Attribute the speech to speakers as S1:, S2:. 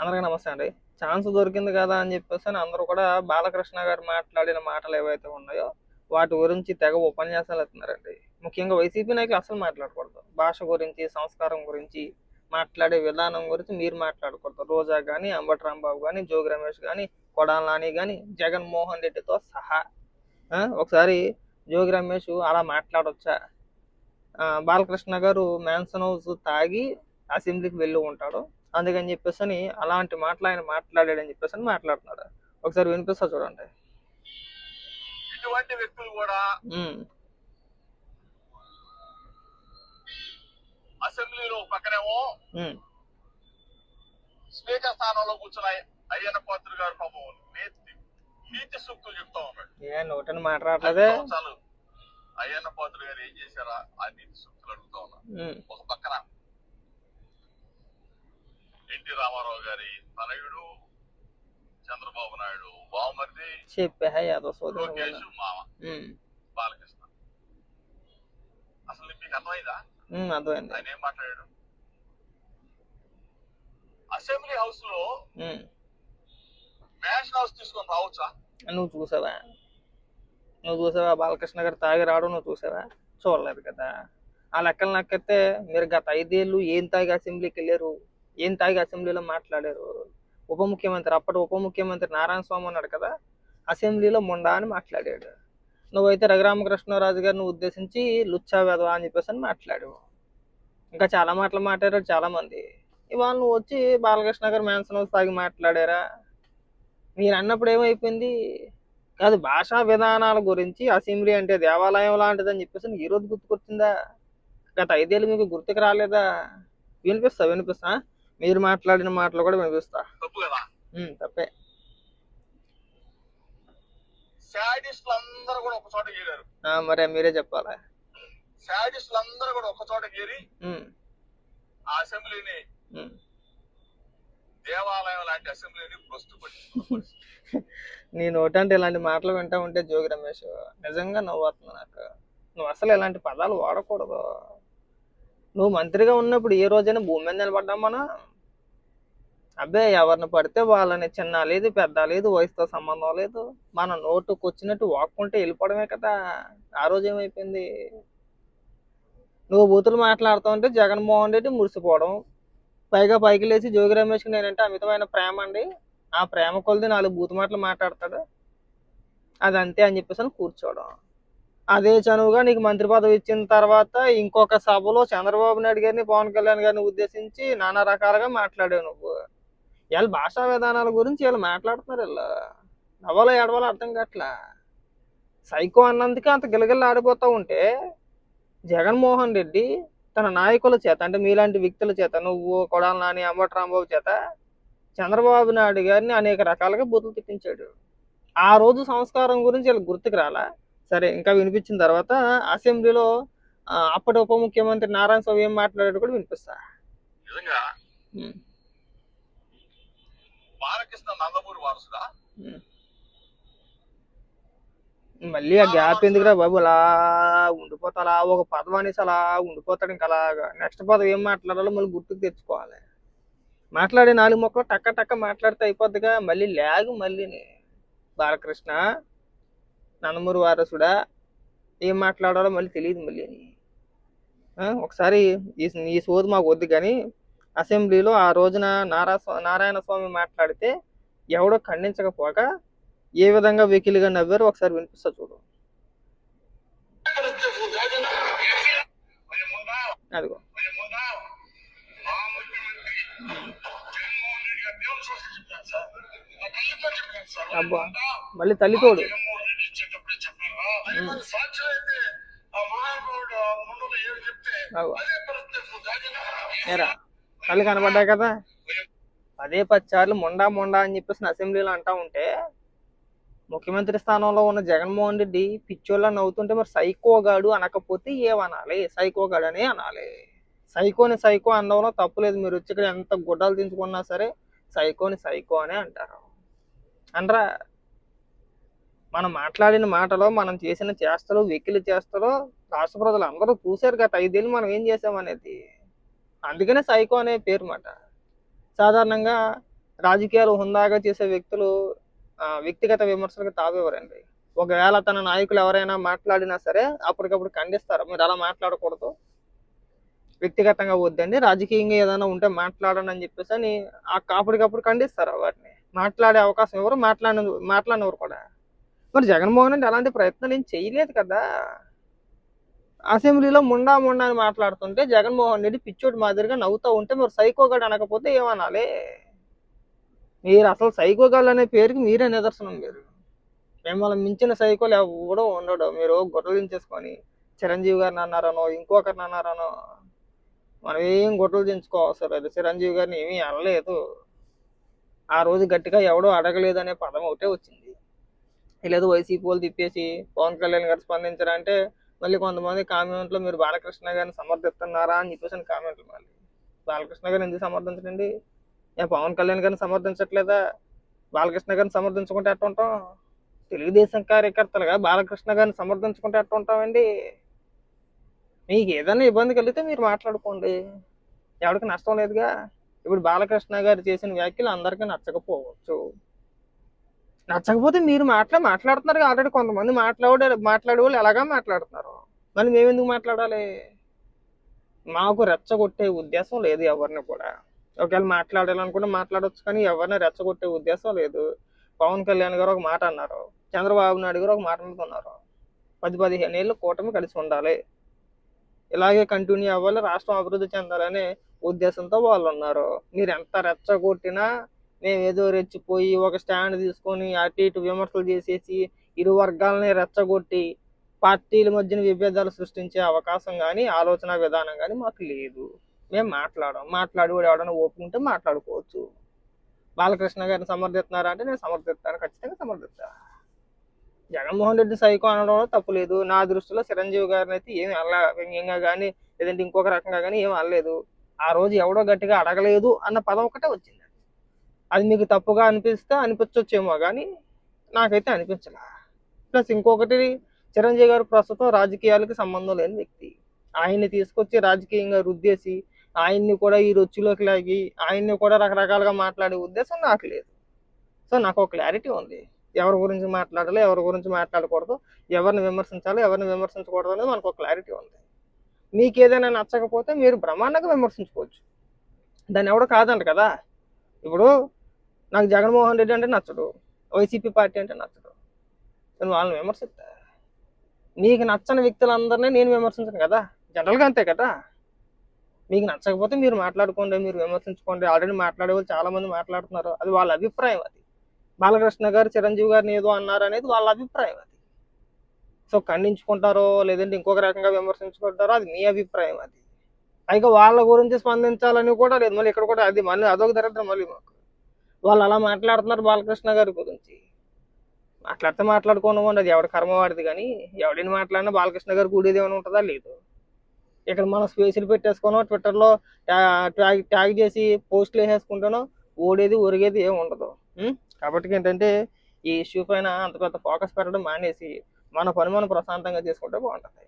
S1: అందరికీ నమస్తే అండి. ఛాన్స్ దొరికింది కదా అని చెప్పేసి అని అందరూ కూడా బాలకృష్ణ గారు మాట్లాడిన మాటలు ఏవైతే ఉన్నాయో వాటి గురించి తెగ ఉపన్యాసాలు ఇస్తున్నారండి ముఖ్యంగా వైసీపీ నాయకులు అసలు మాట్లాడకూడదు. భాష గురించి సంస్కారం గురించి మాట్లాడే విధానం గురించి మీరు మాట్లాడకూడదు. రోజా కానీ అంబటి రాంబాబు కానీ జోగి రమేష్ కానీ కొడాల నాని కానీ జగన్మోహన్ రెడ్డితో సహా. ఒకసారి జోగి రమేష్ అలా మాట్లాడొచ్చా? బాలకృష్ణ గారు మ్యాన్సన్ హౌస్ తాగి అసెంబ్లీకి వెళ్ళి ఉంటాడు. అందుకని చెప్పేసి అని అలాంటి మాటలు ఆయన మాట్లాడాడని చెప్పేసి అని మాట్లాడుతున్నాడు. ఒకసారి వినిపిస్తా చూడండి.
S2: ఇటువంటి వ్యక్తులు కూడా అసెంబ్లీలో పక్కనేమో స్పీకర్ స్థానంలో కూర్చున్న అయ్యన్న పాత్రుడు గారు పాపం నీతి సూక్తులు చెప్తా ఉన్నాడు.
S1: ఏ నోటని మాట్లాడలేదే?
S2: అయ్యన్న పాత్రుడు గారు ఏం చేశారా? ఆ నీతి సూక్తులు అడుగుతా ఉన్నా. ఒక ఎన్టీ రామారావు గారి తనయుడు చంద్రబాబు నాయుడు బావమరిది
S1: చెప్పే యాదవ్ సోదరు
S2: లోకేష్ మామ. బాలకృష్ణ. అసలు మీకు అర్థమైందా?
S1: అర్థమైంది.
S2: ఆయన ఏం మాట్లాడాడు? అసెంబ్లీ హౌస్లో
S1: ఉమ్,
S2: మ్యాన్షన్ హౌస్ తీసుకొని రావచ్చా?
S1: నువ్వు చూసావా? నువ్వు చూసావా? బాలకృష్ణ గారు తాగి రావడం నువ్వు చూసావా? చూడలేదు కదా. ఆ లెక్కలు నాకైతే మీరు గత ఐదేళ్ళు ఏం తాగి అసెంబ్లీకి వెళ్ళారు? ఏం తాగి అసెంబ్లీలో మాట్లాడారు? ఉప ముఖ్యమంత్రి అప్పటి ఉప ముఖ్యమంత్రి నారాయణ స్వామి అన్నాడు కదా అసెంబ్లీలో మొండా అని మాట్లాడాడు. నువ్వైతే రఘురామకృష్ణరాజు గారిని ఉద్దేశించి లుచ్చా వెధవా అని చెప్పేసి అని మాట్లాడావు ఇంకా చాలా మాటలు మాట్లాడారు చాలా మంది ఇవాళ నువ్వు వచ్చి బాలకృష్ణ గారు మ్యాన్సన్ హౌస్ తాగి మాట్లాడారా? మీరు అన్నప్పుడు ఏమైపోయింది? కాదు భాషా విధానాల గురించి అసెంబ్లీ అంటే దేవాలయం లాంటిదని చెప్పేసి ఈరోజు ఈ రోజు గుర్తుకొచ్చిందా? గత ఐదేళ్ళు మీకు గుర్తుకు రాలేదా? వినిపిస్తా వినిపిస్తా. మీరు మాట్లాడిన మాటలు కూడా వినిపిస్తా.
S2: తప్పు కదా?
S1: తప్పే.
S2: శాడిస్టులు అందరూ కూడా ఒక చోట చేరారు.
S1: మరే మీరే చెప్పాలా?
S2: శాడిస్టులు అందరూ కూడా ఒక చోట చేరి
S1: ఉమ్,
S2: ఆ అసెంబ్లీని
S1: ఉమ్.
S2: దేవాలయం లాంటి అసెంబ్లీని ప్రస్తుతం
S1: నీ నోటంటే ఇలాంటి మాటలు వింటా ఉంటే జోగి రమేష్ నిజంగా నవ్వు వస్తుంది నాకు. నువ్వు అసలు ఇలాంటి పదాలు వాడకూడదు. నువ్వు మంత్రిగా ఉన్నప్పుడు ఏ రోజైనా భూమి మీద నిలబడ్డాం మనం అబ్బే ఎవరిని పడితే వాళ్ళని చిన్న లేదు పెద్ద లేదు వయసుతో సంబంధం లేదు. మన నోటుకు వచ్చినట్టు వాక్కుంటే వెళ్ళిపోవడమే కదా. ఆ రోజు ఏమైపోయింది? నువ్వు బూతులు మాట్లాడుతూ ఉంటే జగన్మోహన్ రెడ్డి మురిసిపోవడం. పైగా పైకి లేచి జోగి రమేష్ నేనంటే అమితమైన ప్రేమ అండి. ఆ ప్రేమ కొలది నాలుగు బూతు మాటలు మాట్లాడతాడు. అది అంతే అని చెప్పేసి అని కూర్చోవడం. అదే చనువుగా నీకు మంత్రి పదవి ఇచ్చిన తర్వాత ఇంకొక సభలో చంద్రబాబు నాయుడు గారిని పవన్ కళ్యాణ్ గారిని ఉద్దేశించి నానా రకాలుగా మాట్లాడావు నువ్వు. వీళ్ళ భాషా విధానాల గురించి వీళ్ళు మాట్లాడుతున్నారు వీళ్ళు. నవ్వాలో ఏడవాలో అర్థం కావట్లా? సైకో అన్నందుకే అంత గిలగిల్లా ఆడిపోతూ ఉంటే జగన్మోహన్ రెడ్డి తన నాయకుల చేత అంటే మీలాంటి వ్యక్తుల చేత నువ్వు కొడాల నాని అంబటి రాంబాబు చేత చంద్రబాబు నాయుడు గారిని అనేక రకాలుగా బూతులు తిట్టించాడు. ఆ రోజు సంస్కారం గురించి వీళ్ళకి గుర్తుకు రాలా? సరే ఇంకా వినిపించిన తర్వాత అసెంబ్లీలో అప్పటి ఉప ముఖ్యమంత్రి నారాయణ స్వామి ఏం మాట్లాడాడు కూడా వినిపిస్తా.
S2: నిజంగా నందమూరి వారసుడా.
S1: మళ్ళీ ఆ గ్యాప్ ఎందుకురా బాబు? అలా ఉండిపోతా అలా ఒక పదం అనేసి అలా ఉండిపోతాడు ఇంకా అలాగా. నెక్స్ట్ పదం ఏం మాట్లాడాలో మళ్ళీ గుర్తుకు తెచ్చుకోవాలి. మాట్లాడే నాలుగు మొక్కలు టక్క టక్క మాట్లాడితే అయిపోద్దిగా. మళ్ళీ లాగు మళ్ళీ బాలకృష్ణ నందమూరి వారసుడా ఏం మాట్లాడాలో మళ్ళీ తెలియదు మళ్ళీ. ఒకసారి ఈ ఈ సోది మాకు వద్దు కానీ అసెంబ్లీలో ఆ రోజున నారా నారాయణ స్వామి మాట్లాడితే ఎవడో ఖండించకపోగా ఏ విధంగా వెకిలిగా నవ్వారో ఒకసారి వినిపిస్తా చూడు. అదిగో. అబ్బా మళ్ళీ తల్లి తోడు అగో ఏరా. కళ్ళు కనబడ్డాయి కదా. పదే పది సార్లు మొండా మొండా అని చెప్పేసి అసెంబ్లీలో అంటా ఉంటే ముఖ్యమంత్రి స్థానంలో ఉన్న జగన్మోహన్ రెడ్డి పిచ్చోళ్ళ నవ్వుతుంటే మరి సైకోగాడు అనకపోతే ఏమనాలి? సైకోగాడు అని అనాలి. సైకోని సైకో అనడంలో తప్పులేదు మీరు వచ్చి ఇక్కడ ఎంత గుడ్డలు దించుకున్నా సరే సైకోని సైకో అనే అంటారు. అనరా మనం మాట్లాడిన మాటలో మనం చేసిన చేష్టలు వెకిలి చేష్టలు రాష్ట్ర ప్రజలు అందరూ చూశారు గత ఐదేళ్ళు మనం ఏం చేసామనేది అందుకనే సైకో అనే పేరు మాట సాధారణంగా రాజకీయాలు హుందాగా చేసే వ్యక్తులు వ్యక్తిగత విమర్శలకు తావివ్వరండి. ఒకవేళ తన నాయకులు ఎవరైనా మాట్లాడినా సరే అప్పటికప్పుడు ఖండిస్తారు. మీరు అలా మాట్లాడకూడదు. వ్యక్తిగతంగా వద్దండి. రాజకీయంగా ఏదైనా ఉంటే మాట్లాడండి అని చెప్పేసి అని అప్పటికప్పుడు ఖండిస్తారు వాటిని. మాట్లాడే అవకాశం ఎవరు మాట్లాడిన మాట్లాడినవారు కూడా. మరి జగన్మోహన్ రెడ్డి అలాంటి ప్రయత్నం నేను చేయలేదు కదా. అసెంబ్లీలో ముండా ముండా అని మాట్లాడుతుంటే జగన్మోహన్ రెడ్డి పిచ్చోటి మాదిరిగా నవ్వుతూ ఉంటే మరి సైకోగాడు అనకపోతే ఏమనాలి? మీరు అసలు సైకోగాళ్ళు అనే పేరుకి మీరే నిదర్శనం మీరు. మిమ్మల్ని మించిన సైకోలు ఎవడో ఉండడు. మీరు గొడవలు దించేసుకొని చిరంజీవి గారిని అన్నారనో ఇంకొకరిని అన్నారనో మనం ఏం గొడవలు దించుకోవసరం లేదు చిరంజీవి గారిని ఏమీ అనలేదు. ఆ రోజు గట్టిగా ఎవడో అడగలేదు అనే పదం ఒకటే వచ్చింది. లేదు వైసీపీ వాళ్ళు తిప్పేసి పవన్ కళ్యాణ్ గారు స్పందించారంటే మళ్ళీ కొంతమంది కామెంట్లో మీరు బాలకృష్ణ గారిని సమర్థిస్తున్నారా అని చెప్పేసి కామెంట్లు మళ్ళీ. బాలకృష్ణ గారిని ఎందుకు సమర్థించండి నేను పవన్ కళ్యాణ్ గారిని సమర్థించట్లేదా? బాలకృష్ణ గారిని సమర్థించుకుంటే ఎట్ట ఉంటాం? తెలుగుదేశం కార్యకర్తలుగా బాలకృష్ణ గారిని సమర్థించుకుంటే ఎట్ట ఉంటామండి? మీకు ఏదైనా ఇబ్బంది కలిగితే మీరు మాట్లాడుకోండి. ఎవరికి నష్టం లేదుగా. ఇప్పుడు బాలకృష్ణ గారు చేసిన వ్యాఖ్యలు అందరికీ నచ్చకపోవచ్చు. నచ్చకపోతే మీరు మాట్లా మాట్లాడుతున్నారు ఆల్రెడీ కొంతమంది మాట్లాడే మాట్లాడే వాళ్ళు ఎలాగా మాట్లాడుతున్నారు? మరి మేమెందుకు మాట్లాడాలి? మాకు రెచ్చగొట్టే ఉద్దేశం లేదు ఎవరిని కూడా. ఒకవేళ మాట్లాడాలనుకుంటే మాట్లాడవచ్చు కానీ ఎవరిని రెచ్చగొట్టే ఉద్దేశం లేదు. పవన్ కళ్యాణ్ గారు ఒక మాట అన్నారు. చంద్రబాబు నాయుడు గారు ఒక మాట మీద పది పదిహేను ఏళ్ళు కూటమి కలిసి ఉండాలి. ఇలాగే కంటిన్యూ అవ్వాలి రాష్ట్రం అభివృద్ధి చెందాలనే ఉద్దేశంతో వాళ్ళు ఉన్నారు. మీరు ఎంత రెచ్చగొట్టినా మేము ఏదో రెచ్చిపోయి ఒక స్టాండ్ తీసుకొని అటు ఇటు విమర్శలు చేసేసి ఇరు వర్గాలని రెచ్చగొట్టి పార్టీల మధ్యన విభేదాలు సృష్టించే అవకాశం కానీ ఆలోచన విధానం కానీ మాకు లేదు. మేము మాట్లాడడం మాట్లాడి కూడా ఎవడైనా ఓపుకుంటే మాట్లాడుకోవచ్చు. బాలకృష్ణ గారిని సమర్థిస్తున్నారా అంటే నేను సమర్థిస్తాను. ఖచ్చితంగా సమర్థిస్తా. జగన్మోహన్ రెడ్డి సైకో అనడంలో తప్పు లేదు. నా దృష్టిలో చిరంజీవి గారిని అయితే ఏమి అల్ల వ్యంగ్యంగా కానీ లేదంటే ఇంకొక రకంగా కానీ ఏమి అనలేదు. ఆ రోజు ఎవడో గట్టిగా అడగలేదు అన్న పదం ఒకటే వచ్చింది. అది మీకు తప్పుగా అనిపిస్తే అనిపించవచ్చేమో కానీ నాకైతే అనిపించలే. ప్లస్ ఇంకొకటి చిరంజీవి గారు ప్రస్తుతం రాజకీయాలకి సంబంధం లేని వ్యక్తి. ఆయన్ని తీసుకొచ్చి రాజకీయంగా రుద్దేసి ఆయన్ని కూడా ఈ రొచ్చులోకి లాగి ఆయన్ని కూడా రకరకాలుగా మాట్లాడే ఉద్దేశం నాకు లేదు. సో నాకు ఒక క్లారిటీ ఉంది. ఎవరి గురించి మాట్లాడాలి ఎవరి గురించి మాట్లాడకూడదు ఎవరిని విమర్శించాలి ఎవరిని విమర్శించకూడదు అనేది మనకు ఒక క్లారిటీ ఉంది. మీకు ఏదైనా నచ్చకపోతే మీరు బ్రహ్మాండంగా విమర్శించుకోవచ్చు. దాన్ని ఎవడో కాదంట కదా. ఇప్పుడు నాకు జగన్మోహన్ రెడ్డి అంటే నచ్చడు. వైసీపీ పార్టీ అంటే నచ్చడు. నేను వాళ్ళని విమర్శిస్తా. నీకు నచ్చని వ్యక్తులందరినీ నేను విమర్శించను కదా. జనరల్గా అంతే కదా. మీకు నచ్చకపోతే మీరు మాట్లాడుకోండి మీరు విమర్శించుకోండి. ఆల్రెడీ మాట్లాడే వాళ్ళు చాలామంది మాట్లాడుతున్నారు. అది వాళ్ళ అభిప్రాయం అది. బాలకృష్ణ గారు చిరంజీవి గారిని ఏదో అన్నారు అనేది వాళ్ళ అభిప్రాయం అది. సో ఖండించుకుంటారో లేదంటే ఇంకొక రకంగా విమర్శించుకుంటారో అది మీ అభిప్రాయం అది. పైగా వాళ్ళ గురించి స్పందించాలని కూడా లేదు. మళ్ళీ ఇక్కడ కూడా అది మళ్ళీ అదొక దరిద్రం మళ్ళీ మాకు. వాళ్ళు అలా మాట్లాడుతున్నారు బాలకృష్ణ గారి గురించి. మాట్లాడితే మాట్లాడుకోనివ్వండి అది ఎవడి కర్మ వాడిది కానీ ఎవడిని మాట్లాడినా బాలకృష్ణ గారు గుడి ఏమైనా ఉంటుందా లేదు. ఇక్కడ మనం స్పేసులు పెట్టేసుకోనో ట్విట్టర్లో ట్యాగ్ ట్యాగ్ చేసి పోస్టులు వేసేసుకుంటానో ఓడేది ఒరిగేది ఏమి ఉండదు. కాబట్టి ఏంటంటే ఈ ఇష్యూ పైన అంత పెద్ద ఫోకస్ పెట్టడం మానేసి మన పని మనం ప్రశాంతంగా చేసుకుంటే బాగుంటుంది.